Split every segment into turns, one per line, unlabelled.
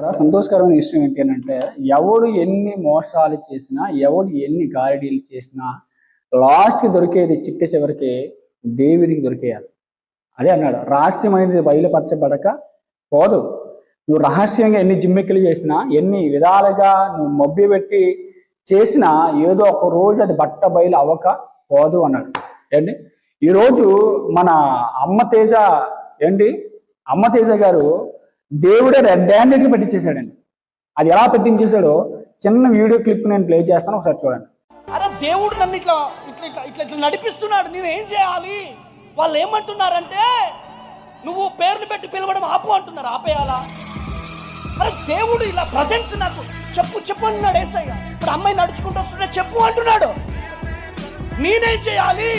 సంతోషకరమైన విషయం ఏంటి అని అంటే ఎవడు ఎన్ని మోసాలు చేసినా ఎవడు ఎన్ని గారిడీలు చేసినా లాస్ట్కి దొరికేది చిట్ట చివరికి దేవునికి దొరికేయాలి. అదే అన్నాడు రహస్యమైనది బయలుపరచబడక పోదు. నువ్వు రహస్యంగా ఎన్ని జిమ్మిక్కులు చేసినా ఎన్ని విధాలుగా నువ్వు మబ్బి పెట్టి చేసినా ఏదో ఒక రోజు అది బట్ట బయలు అవ్వక పోదు అన్నాడు. ఏంటి? ఈరోజు మన అమ్మ తేజ ఏంటి? అమ్మ తేజ గారు దేవుడే రెడ్ హ్యాండెడ్గా పెట్టించేశాడండి అది ఎలా పెట్టించేశాడో చిన్న వీడియో క్లిప్ నేను ప్లే చేస్తాను ఒకసారి చూడండి.
అరే దేవుడు నన్ను ఇట్లా ఇట్లా ఇట్లా ఇట్లా ఇట్లా నడిపిస్తున్నాడు. నేను ఏం చేయాలి? వాళ్ళు ఏమంటున్నారంటే నువ్వు పేర్లు పెట్టి పిలవడం ఆపు అంటున్నారు. ఆపేయాలా? అరే దేవుడు ఇలా ప్రజెన్స్ నాకు చెప్పు చెప్పు అన్నాడు ఏసయ్య. ఇప్పుడు అమ్మాయి నడుచుకుంటూ వస్తుంటే చెప్పు అంటున్నాడు. నేనేం చేయాలి?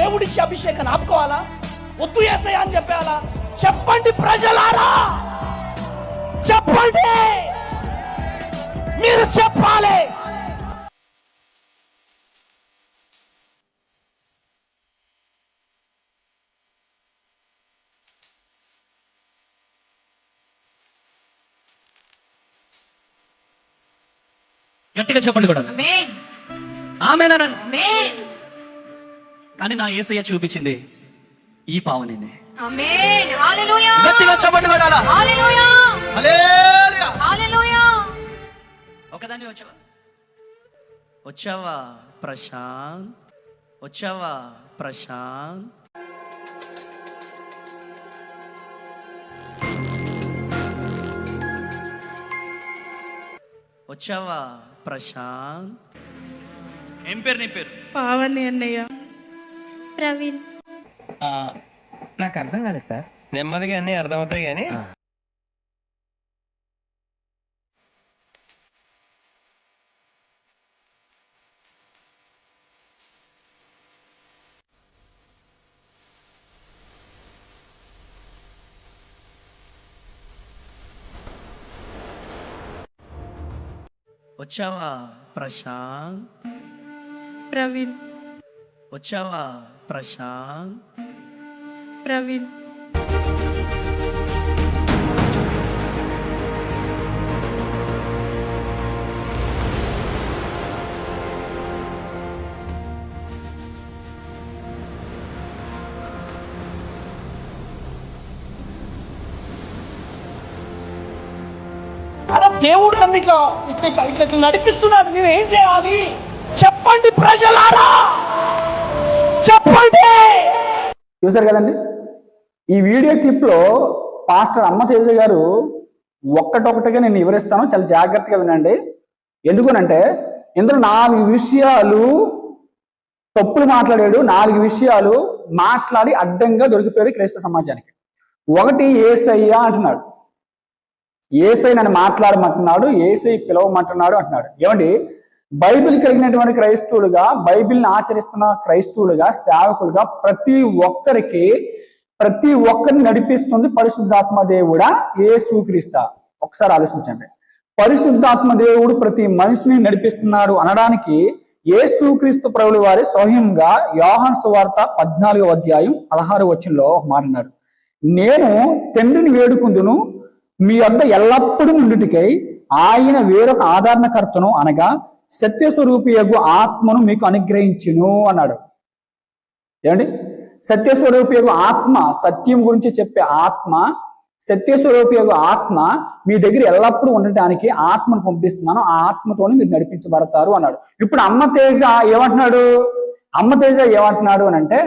దేవుడిచ్చి అభిషేకాన్ని ఆపుకోవాలా? వద్దు ఏసయ్య అని చెప్పేయాలా? చెప్పండి ప్రజలారా. చెప్పండి. మీరు చెప్పాలి.
గట్టిగా చెప్పండి కూడా.
Amen.
కానీ నా ఏసయ్య చూపించింది ఈ పావనినే. గట్టిగా చెప్పండి. ఒకదాన్ని వచ్చావా వచ్చావా ప్రశాంత్? వచ్చావా ప్రశాంత్? వచ్చావా ప్రశాంత్? ఏం పేరు నీ పేరు?
పావని అన్నయ్య.
ప్రవీణ్.
నాకు అర్థం కాలేదు సార్.
నెమ్మదిగా అన్ని అర్థమవుతాయి కానీ.
వచ్చావా ప్రశాంత్?
ప్రవీణ్.
వచ్చావా ప్రశాంత్?
ప్రవీణ్
అరే దేవుడు నన్ను ఇట్లా ఇట్లా ఇట్లా ఇట్లా నడిపిస్తున్నాడు. నేను ఏం చేయాలి? చెప్పండి ప్రజలారా! చెప్పండి!
చూశారు కదండి? ఈ వీడియో క్లిప్లో పాస్టర్ అమ్మ తేజ గారు ఒక్కటొక్కటిగా నేను వివరిస్తాను. చాలా జాగ్రత్తగా వినండి. ఎందుకనంటే ఇందులో నాలుగు విషయాలు తప్పులు మాట్లాడాడు. నాలుగు విషయాలు మాట్లాడి అడ్డంగా దొరికిపోయాడు క్రైస్తవ సమాజానికి. ఒకటి ఏసయ్య అంటున్నాడు. ఏసై నన్ను మాట్లాడమంటున్నాడు ఏసై పిలవమంటున్నాడు అంటున్నాడు. ఏమండి? బైబిల్ కలిగినటువంటి క్రైస్తవులుగా బైబిల్ని ఆచరిస్తున్న క్రైస్తవులుగా సేవకులుగా ప్రతి ఒక్కరికి ప్రతి ఒక్కరిని నడిపిస్తుంది పరిశుద్ధాత్మ దేవుడా యేసుక్రీస్తా. ఒకసారి ఆలోచించండి. పరిశుద్ధాత్మ దేవుడు ప్రతి మనిషిని నడిపిస్తున్నాడు అనడానికి యేసుక్రీస్తు ప్రభులు వారి స్వయంగా యోహాన్ సువార్త పద్నాలుగో అధ్యాయం పదహారు వచ్చినలో ఒక మాట అన్నాడు. నేను తండ్రిని వేడుకుందును మీ వద్ద ఎల్లప్పుడూ ఉండుటికై ఆయన వేరొక ఆదరణకర్తను అనగా సత్యస్వరూపి యొక్క ఆత్మను మీకు అనుగ్రహించును అన్నాడు. ఏమండి? సత్యస్వరూపి యొక్క ఆత్మ సత్యం గురించి చెప్పే ఆత్మ సత్యస్వరూపి యొక్క ఆత్మ మీ దగ్గర ఎల్లప్పుడూ ఉండటానికి ఆత్మను పంపిస్తున్నాను ఆ ఆత్మతోనే మీరు నడిపించబడతారు అన్నాడు. ఇప్పుడు అమ్మ తేజ ఏమంటున్నాడు? అమ్మ తేజ ఏమంటున్నాడు అని అంటే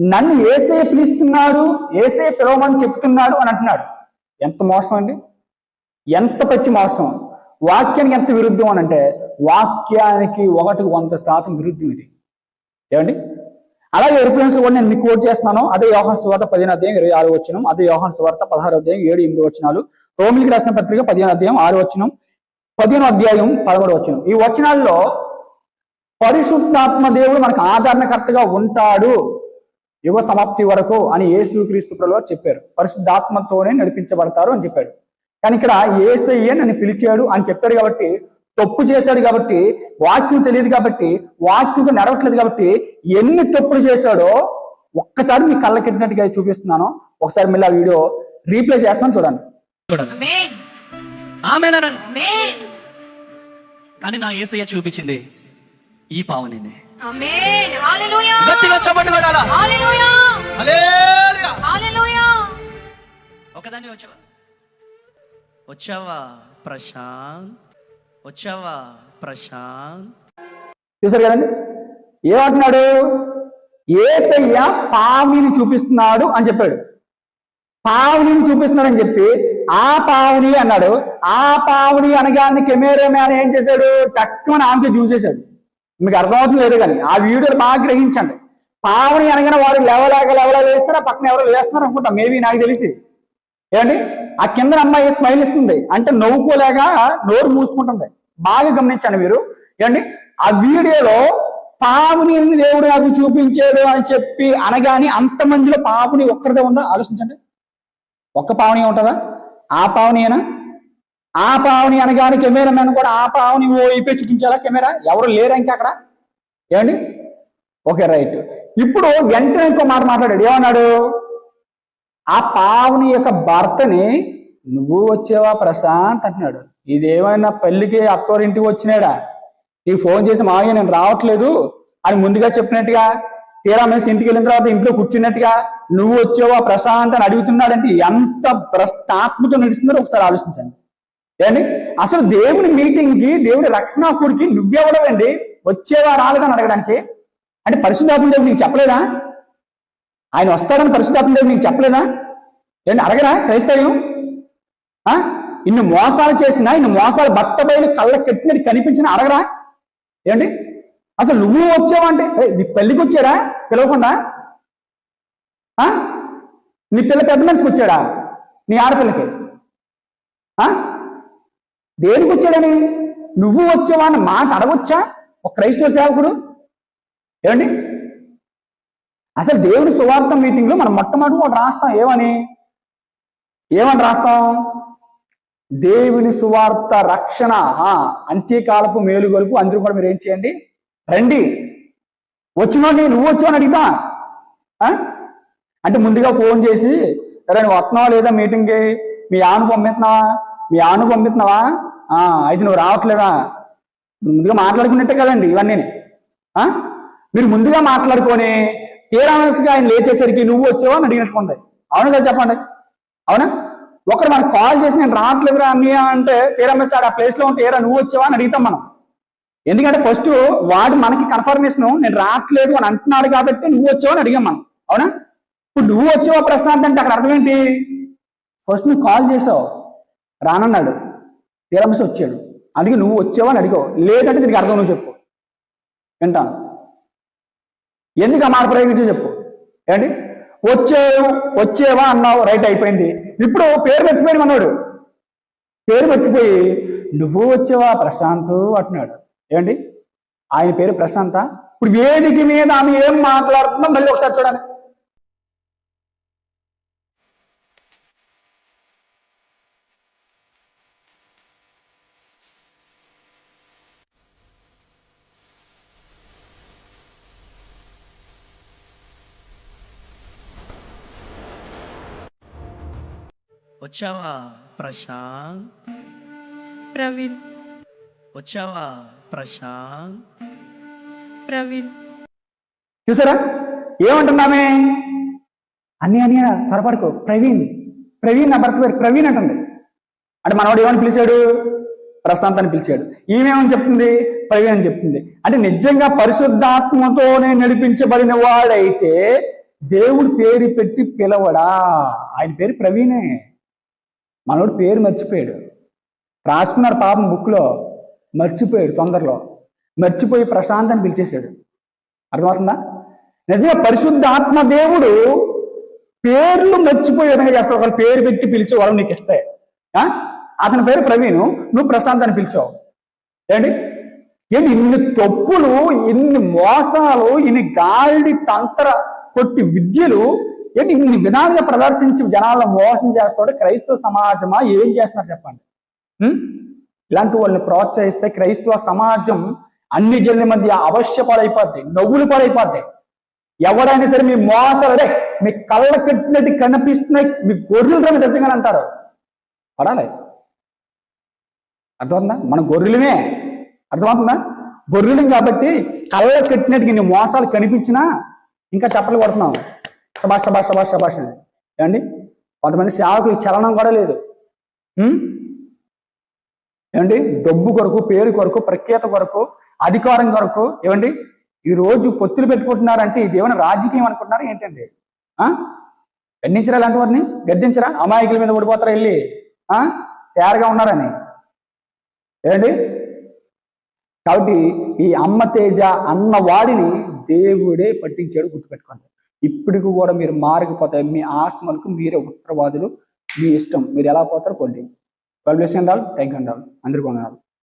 నన్ను ఏసే పిలుస్తున్నాడు ఏసే పిలవమని చెప్తున్నాడు అని అంటున్నాడు. ఎంత మోసం అండి? ఎంత పచ్చి మోసం? వాక్యానికి ఎంత విరుద్ధం అని అంటే వాక్యానికి ఒకటి వంద శాతం విరుద్ధం ఇది. ఏమండి? అలాగే రిఫరెన్స్ కూడా నేను మీకు కోట్ చేస్తున్నాను. అదే యోహన్ సువార్త పదిహేను అధ్యాయం ఇరవై ఆరు వచ్చినం అదే యోహన్ సువార్త పదహారు అధ్యాయం ఏడు ఎనిమిది వచ్చినాలు రోమిలికి రాసిన పత్రిక పదిహేను అధ్యాయం ఆరు వచ్చినం పదిహేను అధ్యాయం పదమూడు వచ్చినం ఈ వచనాల్లో పరిశుద్ధాత్మ దేవుడు మనకు ఆదరణకర్తగా ఉంటాడు యుగ సమాప్తి వరకు అని యేసుక్రీస్తు ప్రభు చెప్పారు. పరిశుద్ధాత్మతోనే నడిపించబడతారు అని చెప్పాడు. కానీ ఇక్కడ ఏసయ్య నన్ను పిలిచాడు అని చెప్పారు కాబట్టి తప్పు చేశాడు కాబట్టి వాక్యం తెలియదు కాబట్టి వాక్యంతో నడవట్లేదు కాబట్టి ఎన్ని తప్పులు చేశాడో ఒక్కసారి మీ కళ్ళకెట్టినట్టుగా చూపిస్తున్నాను. ఒకసారి మళ్ళీ ఆ వీడియో రీప్లే చేస్తున్నాను చూడండి.
కానీ నా ఏసయ్య చూపించింది ఈ పావనినే ఒకదాన్ని వచ్చావా? వచ్చావా? ప్రశాంత్. వచ్చావా? ప్రశాంత్.
చూసారు కదండి? ఏమంటున్నాడు? ఏసయ్య పావుని చూపిస్తున్నాడు అని చెప్పాడు. పావుని చూపిస్తున్నాడు అని చెప్పి ఆ పావుని అన్నాడు. ఆ పావుని అనగానే కెమెరా మ్యాన్ ఏం చేశాడు? తక్కువ ఆమెకి చూసేశాడు మీకు అర్థమవుతుంది లేదు కానీ ఆ వీడియోలు బాగా గ్రహించండి. పావుని అనగానే వాడు లెవలాగా లెవలా వేస్తారా పక్కన ఎవరో వేస్తున్నారు అనుకుంటా. మేబీ నాకు తెలిసి. ఏమండి? ఆ కింద అమ్మాయి స్మైల్ ఇస్తుంది? అంటే నవ్వుకోలేక నోరు మూసుకుంటుంది. బాగా గమనించండి మీరు. ఏమండి? ఆ వీడియోలో పావుని దేవుడు నాకు చూపించాడు అని చెప్పి అనగాని అంతమందిలో పావుని ఒక్కరిదే ఉందా? ఆలోచించండి. ఒక్క పావుని ఉంటుందా? ఆ పావునియేనా ఆ పావుని అనగానే కెమెరా మ్యాన్ కూడా ఆ పావుని ఓ ఇపే చూపించాలా కెమెరా? ఎవరు లేరా ఇంకా అక్కడ? ఏమండి? Okay right. ఇప్పుడు వెంటనే ఇంకో మాట మాట్లాడాడు. ఏమన్నాడు? ఆ పావుని యొక్క భర్తని నువ్వు వచ్చేవా ప్రశాంత్ అంటున్నాడు. ఇదేమైనా పెళ్ళికి ఇంటికి వచ్చినాడా? నీకు ఫోన్ చేసి మావయ్య నేను రావట్లేదు అని ముందుగా చెప్పినట్టుగా తీరా మెస్ ఇంటికి వెళ్ళిన తర్వాత ఇంట్లో కూర్చున్నట్టుగా నువ్వు వచ్చేవా ప్రశాంత్ అని అడుగుతున్నాడంటే ఎంత ప్రస్తాత్మతో నడుస్తుందో ఒకసారి ఆలోచించండి. ఏంటి? అసలు దేవుని మీటింగ్కి దేవుడి రక్షణ కూడికి నువ్వెవడవండి? వచ్చేవా రాలేదని అడగడానికి? అంటే పరిశుద్ధాత్మ దేవుడు నీకు చెప్పలేదా? ఆయన వస్తాడని పరిశుద్ధాత్మ దేవుడు మీకు చెప్పలేదా? ఏంటి అడగరా క్రైస్తవ్యం ఇన్ని మోసాలు చేసినా ఇన్ని మోసాలు బట్ట బయలు కళ్ళ కట్టినట్టు కనిపించిన అడగరా? ఏంటి? అసలు నువ్వు వచ్చావంటే నీ పెళ్ళికి వచ్చాడా? పిలవకుండా? నీ పిల్ల పెద్ద మనిషికి వచ్చాడా? నీ ఆడపిల్లకి? దేనికి వచ్చాడని? నువ్వు వచ్చావా అన్న మాట అడగొచ్చా? ఒక క్రైస్తవ సేవకుడు? ఏమండి అసలు దేవుడి సువార్త మీటింగ్లో మనం మొట్టమొదటి ఒకటి రాస్తాం. ఏమని? ఏమని రాస్తాం? దేవుని సువార్త రక్షణ. అంత్యకాలపు మేలుగొలుపు అందరూ కూడా మీరు ఏం చేయండి? రండి. వచ్చినోడిని నువ్వు వచ్చావు అడుగుతా. ఆ? అంటే ముందుగా ఫోన్ చేసి సరే నువ్వు వస్తున్నావా లేదా మీటింగ్కి? మీ ఆను పంపిస్తున్నావా? మీ ఆను పంపిస్తున్నావా? ఆ, అయితే నువ్వు రావట్లేదా? ముందుగా మాట్లాడుకున్నట్టే కదండి ఇవన్నీ ఆ? మీరు ముందుగా మాట్లాడుకొని తీరానస్గా ఆయన లేచేసరికి నువ్వు వచ్చావు అని అడిగినట్టుకుంది అవును కదా చెప్పండి. అవునా? ఒకరు మనకు కాల్ చేసి నేను రావట్లేదురా అన్నయ్య అంటే తీరమ్మేసి ఆ ప్లేస్లో ఉంటే ఏరా నువ్వు వచ్చావా అని అడుగుతాం మనం. ఎందుకంటే ఫస్ట్ వాడు మనకి కన్ఫర్మేషన్ నేను రావట్లేదు అని అంటున్నాడు కాబట్టి నువ్వు వచ్చావు అని అడిగాం మనం. అవునా? ఇప్పుడు నువ్వు వచ్చావా ప్రశాంత్ అంటే అక్కడ అర్థం ఏంటి? ఫస్ట్ నువ్వు కాల్ చేసావు. రానన్నాడు. తీరమ్మేసి వచ్చాడు. అందుకే నువ్వు వచ్చావా అని అడిగావు. లేదంటే దీనికి అర్థం నువ్వు చెప్పు. వింటాను. ఎందుకు ఆ మాట ప్రయోగించి చెప్పు. ఏంటి? వచ్చేవు వచ్చేవా అన్నావు. రైట్ అయిపోయింది. ఇప్పుడు పేరు మర్చిపోయి అన్నాడు. పేరు మర్చిపోయి నువ్వు వచ్చేవా ప్రశాంత్ అంటున్నాడు. ఏమండి ఆయన పేరు ప్రశాంత. ఇప్పుడు వేదిక మీద ఆమె ఏం మాట్లాడుతుందో మళ్ళీ ఒకసారి చూడండి.
వచ్చావా ప్రశాంత్?
ప్రవీణ్.
వచ్చావా ప్రశాంత్?
ప్రవీణ్.
చూసారా? ఏమంటున్నామే? అన్ని అని త్వరపడుకో ప్రవీణ్. ప్రవీణ్ నా భర్త పేరు ప్రవీణ్ అంటుంది. అంటే మనవాడు ఏమని పిలిచాడు? ప్రశాంత్ అని పిలిచాడు. ఈమెమని చెప్తుంది? ప్రవీణ్ అని చెప్తుంది. అంటే నిజంగా పరిశుద్ధాత్మతోనే నడిపించబడిన వాడైతే దేవుడు పేరు పెట్టి పిలవడా? ఆయన పేరు ప్రవీణే. మనోడు పేరు మర్చిపోయాడు. రాసుకున్నాడు పాపం బుక్లో మర్చిపోయాడు తొందరలో. మర్చిపోయి ప్రశాంత్ అని పిలిచేశాడు. అర్థమవుతుందా? నిజంగా పరిశుద్ధ ఆత్మ దేవుడు పేర్లు మర్చిపోయే విధంగా చేస్తాడు. ఒకళ్ళు పేరు పెట్టి పిలిచి వాళ్ళు నీకు ఇస్తాయి ఆ? అతని పేరు ప్రవీణ్. నువ్వు ప్రశాంత్ అని పిలిచావు. ఏంటి? ఏంటి ఇన్ని తప్పులు ఇన్ని మోసాలు ఇన్ని గాలిడి తంత్ర కొట్టి విద్యలు ఏంటి? ఇన్ని విధాలుగా ప్రదర్శించి జనాలను మోసం చేస్తాడు. క్రైస్తవ సమాజమా? ఏం చేస్తున్నారు చెప్పండి. ఇలాంటి వాళ్ళని ప్రోత్సహిస్తే క్రైస్తవ సమాజం అన్ని జనుల మధ్య అవశ్య పాలైపోద్ది నవ్వులు పాలైపోద్ది. ఎవరైనా సరే మీ మోసాలు అదే మీ కళ్ళ కట్టినట్టు కనిపిస్తున్నాయి మీ గొర్రెలు రవి నిజంగా అంటారు. పడాలి. అర్థమవుతుందా? మన గొర్రెలమే. అర్థమవుతుందా? గొర్రెలం కాబట్టి కళ్ళ కట్టినట్టుగా నీ మోసాలు కనిపించినా ఇంకా చెప్పలు కొడుతున్నావు సభాష్ సభాష్ సభాష్ సభాష్ అని ఏమండి? కొంతమంది సేవకులు చలనం కూడా లేదు. ఏమండి? డబ్బు కొరకు పేరు కొరకు ప్రఖ్యాత కొరకు అధికారం కొరకు ఏమండి? ఈ రోజు పొత్తులు పెట్టుకుంటున్నారంటే ఇది ఏమైనా రాజకీయం అనుకుంటున్నారా ఏంటండి? ఆ? ఇలాంటి వారిని? గద్దించరా? అమాయకుల మీద ఓడిపోతారా వెళ్ళి? ఆ? తయారుగా ఉన్నారని. ఏమండి? కాబట్టి ఈ అమ్మ తేజ అన్న వాడిని దేవుడే పట్టించాడు గుర్తుపెట్టుకోండి. ఇప్పటికి కూడా మీరు మారకపోతే మీ ఆత్మలకు మీరే ఉత్తరవాదులు. మీ ఇష్టం. మీరు ఎలా పోతారో కొండి God bless and all all. And all అందరికీ వందనాలు.